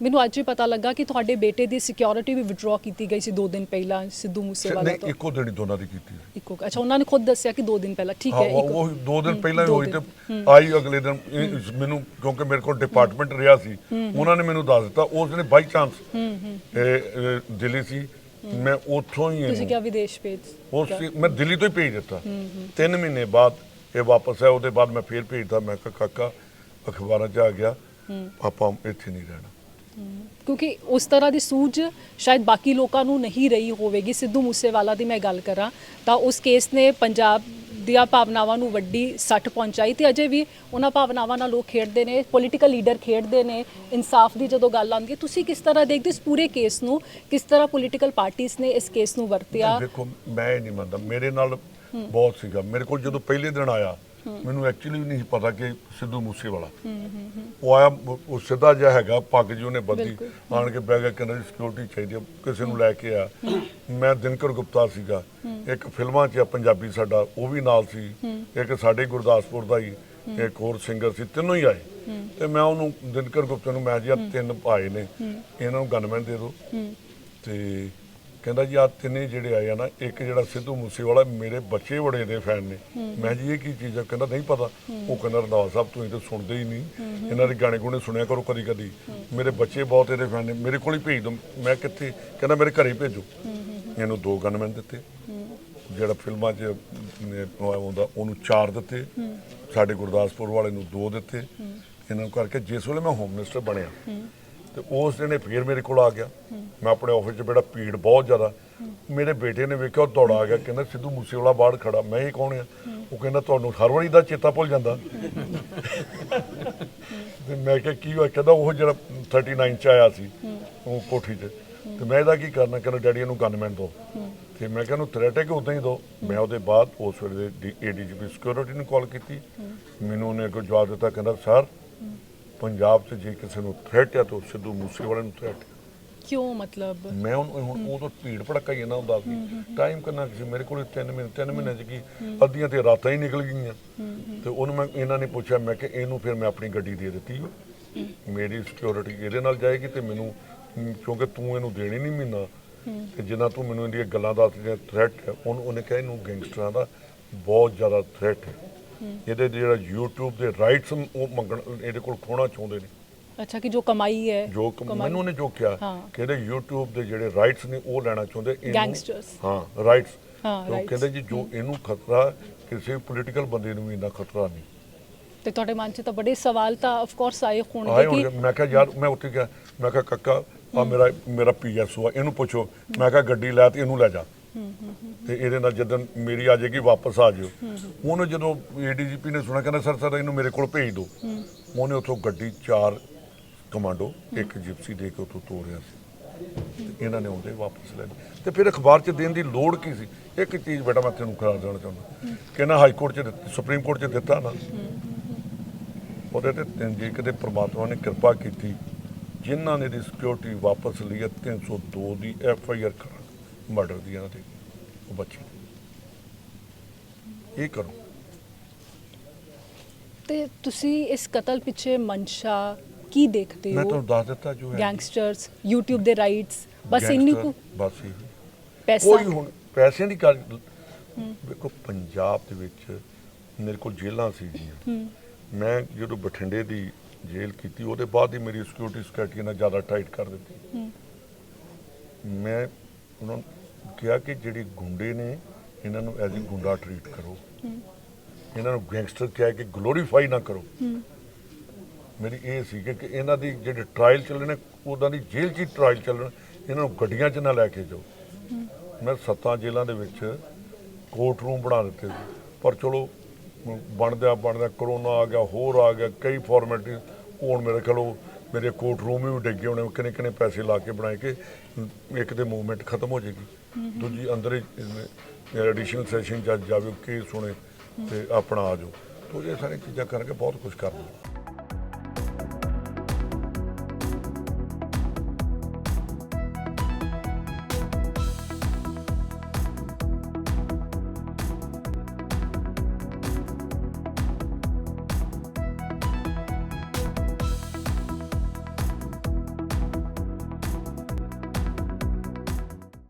ਮੈਨੂੰ ਅੱਜ ਹੀ ਪਤਾ ਲੱਗਾ ਕਿ ਤੁਹਾਡੇ ਬੇਟੇ ਦੀ ਸਿਕਿਉਰਿਟੀ ਵੀ ਵਿਡਰਾਅ ਕੀਤੀ ਗਈ ਸੀ 2 ਦਿਨ ਪਹਿਲਾਂ ਸਿੱਧੂ ਮੂਸੇਵਾਲਾ ਨਹੀਂ ਤੋਂ। ਇੱਕੋ ਦਿਨ ਹੀ ਦੋਨਾਂ ਦੀ ਕੀਤੀ ਸੀ। ਇੱਕੋ ਅੱਛਾ ਉਹਨਾਂ ਨੇ ਖੁਦ ਦੱਸਿਆ ਕਿ 2 ਦਿਨ ਪਹਿਲਾਂ। ਠੀਕ ਹਾਂ ਹੈ ਉਹ ਇੱਕੋ ਉਹ ਦੋ ਦਿਨ ਪਹਿਲਾਂ ਹੀ ਦੋ ਹੋਈ ਤੇ। ਆਈ ਅਗਲੇ ਦਿਨ। ਇਹ ਮੈਨੂੰ ਕਿਉਂਕਿ ਮੇਰੇ ਕੋਲ ਡਿਪਾਰਟਮੈਂਟ ਰਿਹਾ ਸੀ ਉਹਨਾਂ ਨੇ ਮੈਨੂੰ ਦੱਸ ਦਿੱਤਾ ਉਸ ਨੇ ਬਾਈ ਚਾਂਸ ਦਿੱਲੀ ਸੀ ਮੈਂ ਉੱਥੋਂ ਹੀ ਤੁਸੀਂ ਇਹਨੂੰ ਕਿਹਾ ਵਿਦੇਸ਼ ਭੇਜ ਉਸ ਮੈਂ ਦਿੱਲੀ ਤੋਂ ਹੀ ਭੇਜ ਦਿੱਤਾ। ਤਿੰਨ ਮਹੀਨੇ ਬਾਅਦ ਇਹ ਵਾਪਸ ਆਇਆ ਉਹਦੇ ਬਾਅਦ ਮੈਂ ਫੇਰ ਭੇਜਦਾ ਮੈਂ ਕਿਹਾ ਕਾਕਾ ਅਖਬਾਰਾਂ 'ਚ ਆ ਗਿਆ ਆਪਾਂ ਇੱਥੇ ਨਹੀਂ ਰਹਿਣਾ। ਕਿਉਂਕਿ ਉਸ ਤਰ੍ਹਾਂ ਦੀ ਸੂਝ ਸ਼ਾਇਦ ਬਾਕੀ ਲੋਕਾਂ ਨੂੰ ਨਹੀਂ ਰਹੀ ਹੋਵੇਗੀ। ਸਿੱਧੂ ਮੂਸੇਵਾਲਾ ਦੀ ਮੈਂ ਗੱਲ ਕਰਾਂ ਤਾਂ ਉਸ ਕੇਸ ਨੇ ਪੰਜਾਬ ਦੀਆਂ ਭਾਵਨਾਵਾਂ ਨੂੰ ਵੱਡੀ ਸੱਟ ਪਹੁੰਚਾਈ ਤੇ ਅਜੇ ਵੀ ਉਹਨਾਂ ਭਾਵਨਾਵਾਂ ਨਾਲ ਲੋਕ ਖੇਡਦੇ ਨੇ ਪੋਲੀਟੀਕਲ ਲੀਡਰ ਖੇਡਦੇ ਨੇ, ਇਨਸਾਫ ਦੀ ਜਦੋਂ ਗੱਲ ਆਉਂਦੀ ਹੈ। ਤੁਸੀਂ ਕਿਸ ਤਰ੍ਹਾਂ ਦੇਖਦੇ ਇਸ ਪੂਰੇ ਕੇਸ ਨੂੰ? ਕਿਸ ਤਰ੍ਹਾਂ ਪੋਲੀਟੀਕਲ ਪਾਰਟੀਆਂ ਨੇ ਇਸ ਕੇਸ ਨੂੰ ਵਰਤਿਆ? ਦੇਖੋ, ਮੈਂ ਨਹੀਂ ਮੰਨਦਾ। ਮੇਰੇ ਨਾਲ ਬਹੁਤ ਸੀਗਾ। ਮੇਰੇ ਕੋਲ ਜਦੋਂ ਪਹਿਲੇ ਦਿਨ ਆਇਆ ਮੈਨੂੰ ਐਕਚੁਅਲੀ ਨਹੀਂ ਪਤਾ ਕਿ ਸਿੱਧੂ ਮੂਸੇ ਵਾਲਾ ਉਹ ਆਇਆ ਉਹ- ਸਿੱਧਾ ਜਿਹਾ ਹੈਗਾ ਪੱਗ ਜੀ ਉਹਨੇ ਬੱਦੀ। ਆਣ ਕੇ ਬਹਿ ਗਿਆ ਕਹਿੰਦਾ ਜੀ ਸਿਕਿਉਰਿਟੀ ਚਾਹੀਦੀ ਆ, ਕਿਸੇ ਨੂੰ ਲੈ ਕੇ ਆ। ਮੈਂ ਦਿਨਕਰ ਗੁਪਤਾ ਸੀਗਾ। ਇੱਕ ਫਿਲਮਾਂ 'ਚ ਪੰਜਾਬੀ ਸਾਡਾ ਉਹ ਵੀ ਨਾਲ ਸੀ। ਇੱਕ ਸਾਡੇ ਗੁਰਦਾਸਪੁਰ ਦਾ ਹੀ ਇੱਕ ਹੋਰ ਸਿੰਗਰ ਸੀ ਤਿੰਨੋਂ ਹੀ ਆਏ। ਤੇ ਮੈਂ ਉਹਨੂੰ ਦਿਨਕਰ ਗੁਪਤਾ ਨੂੰ ਮੈਂ ਜੀ ਤਿੰਨ ਭਾਈ ਨੇ। ਇਹਨਾਂ ਨੂੰ ਗਨਮੈਨ ਦੇ ਦਿਓ। ਤੇ ਕਹਿੰਦਾ ਜੀ ਆ ਤਿੰਨੇ ਜਿਹੜੇ ਆਏ ਆ ਨਾ ਇੱਕ ਜਿਹੜਾ ਸਿੱਧੂ ਮੂਸੇਵਾਲਾ ਮੇਰੇ ਬੱਚੇ ਬੜੇ ਦੇ ਫੈਨ ਨੇ। ਮੈਂ ਜੀ ਇਹ ਕੀ ਚੀਜ਼ ਆ? ਕਹਿੰਦਾ ਨਹੀਂ ਪਤਾ। ਉਹ ਕਹਿੰਦਾ ਰੰਧਾਵਾ ਸਾਹਿਬ ਤੁਸੀਂ ਤਾਂ ਸੁਣਦੇ ਹੀ ਨਹੀਂ। ਇਹਨਾਂ ਦੇ ਗਾਣੇ ਗੁਣੇ ਸੁਣਿਆ ਕਰੋ ਕਦੀ ਕਦੀ ਮੇਰੇ ਬੱਚੇ ਬਹੁਤ ਇਹਦੇ ਫੈਨ ਨੇ। ਮੇਰੇ ਕੋਲ ਹੀ ਭੇਜ ਦੋ। ਮੈਂ ਕਿੱਥੇ ਕਹਿੰਦਾ ਮੇਰੇ ਘਰੇ ਭੇਜੋ। ਇਹਨੂੰ ਦੋ ਗਨਮੈਨ ਦਿੱਤੇ। ਜਿਹੜਾ ਫਿਲਮਾਂ 'ਚ ਆਉਂਦਾ ਉਹਨੂੰ ਚਾਰ ਦਿੱਤੇ। ਸਾਡੇ ਗੁਰਦਾਸਪੁਰ ਵਾਲੇ ਨੂੰ ਦੋ ਦਿੱਤੇ। ਇਹਨਾਂ ਕਰਕੇ ਜਿਸ ਵੇਲੇ ਮੈਂ ਹੋਮ ਮਿਨਿਸਟਰ ਬਣਿਆ। ਤੇ ਉਸ ਦਿਨ ਇਹ ਫੇਰ ਮੇਰੇ ਕੋਲ ਆ ਗਿਆ। ਮੈਂ ਆਪਣੇ ਆਫਿਸ 'ਚ ਬੇੜਾ ਭੀੜ ਬਹੁਤ ਜ਼ਿਆਦਾ। ਮੇਰੇ ਬੇਟੇ ਨੇ ਵੇਖਿਆ, ਉਹ ਦੌੜਾ ਆ ਗਿਆ, ਕਹਿੰਦਾ, ਸਿੱਧੂ ਮੂਸੇਵਾਲਾ ਬਾਹਰ ਖੜਾ। ਮੈਂ ਇਹ ਕੌਣ ਆ? ਉਹ ਕਹਿੰਦਾ, ਤੁਹਾਨੂੰ ਹਰ ਵਾਰੀ ਦਾ ਚੇਤਾ ਭੁੱਲ ਜਾਂਦਾ। ਤੇ ਮੈਂ ਕਿਹਾ, ਕੀ ਹੋਇਆ? ਕਹਿੰਦਾ, ਉਹ ਜਿਹੜਾ 39 ਚ ਆਇਆ ਸੀ, ਉਹ ਕੋਠੀ 'ਚ। ਤੇ ਮੈਂ ਇਹਦਾ ਕੀ ਕਰਨਾ? ਕਹਿੰਦਾ, ਡੈਡੀ ਨੂੰ ਗਨਮੈਨ ਦੋ। ਤੇ ਮੈਂ ਕਿਹਾ ਨੂੰ ਥ੍ਰੈਟ ਹੈ ਕਿ ਉਦਾਂ ਹੀ ਦੋ। ਮੈਂ ਉਹਦੇ ਬਾਅਦ ਉਸ ਵੇਲੇ ਦੇ ਏਡੀਜੀਪੀ ਸਿਕਿਉਰਿਟੀ ਨੂੰ ਕਾਲ ਕੀਤੀ। ਮੈਨੂੰ ਉਹਨੇ ਅੱਗੋਂ ਜਵਾਬ ਦਿੱਤਾ, ਕਹਿੰਦਾ ਸਰ ਪੰਜਾਬ 'ਚ ਜੇ ਕਿਸੇ ਨੂੰ ਥ੍ਰੈਟ ਹੈ ਤਾਂ ਸਿੱਧੂ ਮੂਸੇਵਾਲੇ ਨੂੰ ਥ੍ਰੈਟ ਕਿਉਂ ਮਤਲਬ? ਮੈਂ ਉਹਨੂੰ ਹੁਣ ਉਹ ਤੋਂ ਭੀੜ ਭੜਕਾ ਹੀ ਨਾ ਹੁੰਦਾ ਸੀ। ਟਾਈਮ ਕਿੰਨਾ ਕੁ ਸੀ? ਮੇਰੇ ਕੋਲ 3 ਮਹੀਨੇ 3 ਮਹੀਨੇ ਚ ਕੀ ਅੱਧੀਆਂ ਤੇ ਰਾਤਾਂ ਹੀ ਨਿਕਲ ਗਈਆਂ। ਤੇ ਉਹਨੂੰ ਮੈਂ ਇਹਨਾਂ ਨੇ ਪੁੱਛਿਆ ਮੈਂ ਕਿ ਇਹਨੂੰ ਫਿਰ ਮੈਂ ਆਪਣੀ ਗੱਡੀ ਦੇ ਦਿੱਤੀ ਮੇਰੀ ਸਿਕਿਉਰਿਟੀ ਇਹਦੇ ਨਾਲ ਜਾਏਗੀ ਤੇ ਮੈਨੂੰ ਕਿਉਂਕਿ ਤੂੰ ਇਹਨੂੰ ਦੇਣੀ ਨਹੀਂ ਮਹੀਨਾ। ਤੇ ਜਿੰਨਾ ਤੂੰ ਮੈਨੂੰ ਇਹਦੀਆਂ ਗੱਲਾਂ ਦੱਸਦੀਆਂ ਥ੍ਰੈਟ ਉਹਨੂੰ ਉਹਨੇ ਕਿਹਾ ਇਹਨੂੰ ਗੈਂਗਸਟਰਾਂ ਦਾ ਬਹੁਤ ਜ਼ਿਆਦਾ ਥ੍ਰੈਟ ਹੈ ਇਹਦੇ ਜਿਹੜਾ YouTube ਦੇ ਰਾਈਟਸ ਉਹ ਮੰਗਣ ਇਹਦੇ ਕੋਲ ਖੋਣਾ ਚਾਹੁੰਦੇ ਨੇ। ਅੱਛਾ ਕਿ ਜੋ ਕਮਾਈ ਹੈ ਜੋ ਮੈਨੂੰ ਨੇ ਜੋ ਕਿਹਾ ਹਾਂ। ਕਿ ਇਹਦੇ YouTube ਦੇ ਜਿਹੜੇ ਰਾਈਟਸ ਨੇ ਉਹ ਲੈਣਾ ਚਾਹੁੰਦੇ Gangsters। ਹਾਂ ਰਾਈਟਸ ਹਾਂ। ਕਹਿੰਦੇ ਜੀ ਜੋ ਇਹਨੂੰ ਖਤਰਾ ਕਿਸੇ ਪੋਲੀਟੀਕਲ ਬੰਦੇ ਨੂੰ ਵੀ ਇੰਨਾ ਖਤਰਾ ਨਹੀਂ। ਤੇ ਤੁਹਾਡੇ ਮਨ 'ਚ ਤਾਂ ਬੜੇ ਸਵਾਲ ਤਾਂ ਆਫ ਕੋਰਸ ਆਏ ਹੋਣਗੇ ਹੁਣ ਕਿ ਮੈਂ ਕਿਹਾ ਯਾਰ ਮੈਂ ਉੱਥੇ ਗਿਆ। ਮੈਂ ਕਿਹਾ ਕੱਕਾ ਆ ਮੇਰਾ ਮੇਰਾ ਪੀਐਸ ਆ ਇਹਨੂੰ ਪੁੱਛੋ। ਮੈਂ ਕਿਹਾ ਗੱਡੀ ਲੈ ਤੇ ਇਹਨੂੰ ਲੈ ਜਾ। ਤੇ ਇਹਦੇ ਨਾਲ ਜਦੋਂ ਮੇਰੀ ਆ ਜਾਏਗੀ ਵਾਪਸ ਆ ਜਿਓ ਉਹਨੇ ਜਦੋਂ ਏਡੀਜੀਪੀ ਨੇ ਸੁਣਿਆ ਕਹਿੰਦਾ ਸਰ ਸਰ ਇਹਨੂੰ ਮੇਰੇ ਕੋਲ ਭੇਜ ਦਿਓ। ਉਹਨੇ ਉੱਥੋਂ ਗੱਡੀ ਚਾਰ ਕਮਾਂਡੋ ਇੱਕ ਜਿਪਸੀ ਦੇ ਕੇ ਉੱਥੋਂ ਤੋੜਿਆ ਸੀ। ਇਹਨਾਂ ਨੇ ਆਉਂਦੇ ਵਾਪਸ ਲੈ ਲਏ ਤੇ ਫਿਰ ਅਖਬਾਰ 'ਚ ਦੇਣ ਦੀ ਲੋੜ ਕੀ ਸੀ? ਇੱਕ ਚੀਜ਼ ਬੇਟਾ ਮੈਂ ਤੈਨੂੰ ਕਰਾ ਦੇਣਾ ਚਾਹੁੰਦਾ। ਕਿ ਨਾ ਹਾਈ ਕੋਰਟ 'ਚ ਦਿੱਤੀ ਸੁਪਰੀਮ ਕੋਰਟ 'ਚ ਦਿੱਤਾ ਨਾ। ਉਹਦੇ ਤੇ ਤਿੰਨ- ਜੇ ਕਿਤੇ ਪ੍ਰਮਾਤਮਾ ਨੇ ਕਿਰਪਾ ਕੀਤੀ। ਜਿਨ੍ਹਾਂ ਨੇ ਦੀ ਸਿਕਿਉਰਿਟੀ ਵਾਪਸ ਲਈ ਹੈ 302 ਦੀ ਐਫ ਆਈ ਆਰ ਮਰਡਰ ਦੀ ਇਹਨਾਂ ਦੇ ਉਹ ਬੱਚੇ ਇਹ ਕਰੋ। ਤੇ ਤੁਸੀਂ ਇਸ ਕਤਲ ਪਿੱਛੇ ਮਨਸ਼ਾ ਕੀ ਦੇਖਦੇ ਮੈਂ ਹੋ? ਤੁਹਾਨੂੰ ਦੱਸ ਦਿੱਤਾ ਜੋ ਹੈ। ਗੈਂਗਸਟਰਸ YouTube ਦੇ ਰਾਈਟਸ ਬਸ ਇੰਨੀ ਕੁ ਬਸ ਇਹ। ਪੈਸਾ। ਕੋਈ ਹੁਣ ਪੈਸਿਆਂ ਦੀ ਗੱਲ ਵੇਖੋ ਪੰਜਾਬ ਦੇ ਵਿੱਚ ਮੇਰੇ ਕੋਲ ਜੇਲ੍ਹਾਂ ਸੀ ਜੀ ਮੈਂ ਜਦੋਂ ਬਠਿੰਡੇ ਦੀ ਜੇਲ੍ਹ ਕੀਤੀ ਉਹਦੇ ਬਾਅਦ ਹੀ ਮੇਰੀ ਸਿਕਿਉਰਿਟੀ ਸਕਿਉਰਿਟੀ ਨਾਲ ਜ਼ਿਆਦਾ ਟਾਈਟ ਕਰ ਦਿੱਤੀ। ਮੈਂ ਉਹਨਾਂ ਨੂੰ ਕਿਹਾ ਕਿ ਜਿਹੜੀ ਗੁੰਡੇ ਨੇ, ਇਹਨਾਂ ਨੂੰ ਐਜ਼ ਅ ਗੁੰਡਾ ਟਰੀਟ ਕਰੋ। ਇਹਨਾਂ ਨੂੰ ਗੈਂਗਸਟਰ ਕਿਹਾ ਕਿ ਗਲੋਰੀਫਾਈ ਨਾ ਕਰੋ। ਮੇਰੀ ਇਹ ਸੀ ਕਿ ਇਹਨਾਂ ਦੀ ਜਿਹੜੇ ਟ੍ਰਾਇਲ ਚੱਲਣੇ ਉਹਦਾਂ ਦੀ ਜੇਲ੍ਹ 'ਚ ਹੀ ਟ੍ਰਾਇਲ ਚੱਲਣ ਇਹਨਾਂ ਨੂੰ ਗੱਡੀਆਂ 'ਚ ਨਾ ਲੈ ਕੇ ਜਾਓ। ਮੈਂ ਸੱਤਾਂ ਜੇਲ੍ਹਾਂ ਦੇ ਵਿੱਚ ਕੋਰਟ ਰੂਮ ਬਣਾ ਦਿੱਤੇ ਪਰ ਚਲੋ, ਬਣਦਿਆ ਬਣਦਿਆ ਕਰੋਨਾ ਆ ਗਿਆ, ਹੋਰ ਆ ਗਿਆ, ਕਈ ਫਾਰਮੈਲਿਟੀ ਹੋਣ ਮੇਰੇ ਕੋਲ ਮੇਰੇ ਕੋਰਟ ਰੂਮ ਵੀ ਡਿੱਗੇ ਹੋਣੇ, ਕਿੰਨੇ ਕਿੰਨੇ ਪੈਸੇ ਲਾ ਕੇ ਬਣਾਏ ਕਿ ਇੱਕ ਦੇ ਮੂਵਮੈਂਟ ਖਤਮ ਹੋ ਜਾਏਗੀ, ਦੂਜੀ ਅੰਦਰ ਹੀ ਐਡੀਸ਼ਨਲ ਸੈਸ਼ਨ ਜੱਜ ਜਾਵੇ ਕੇਸ ਸੁਣੇ ਤੇ ਆਪਣਾ ਆ ਜਾਓ। ਤੋ ਇਹ ਸਾਰੀਆਂ ਚੀਜ਼ਾਂ ਕਰਕੇ ਬਹੁਤ ਕੁਝ ਕਰ ਲਓ।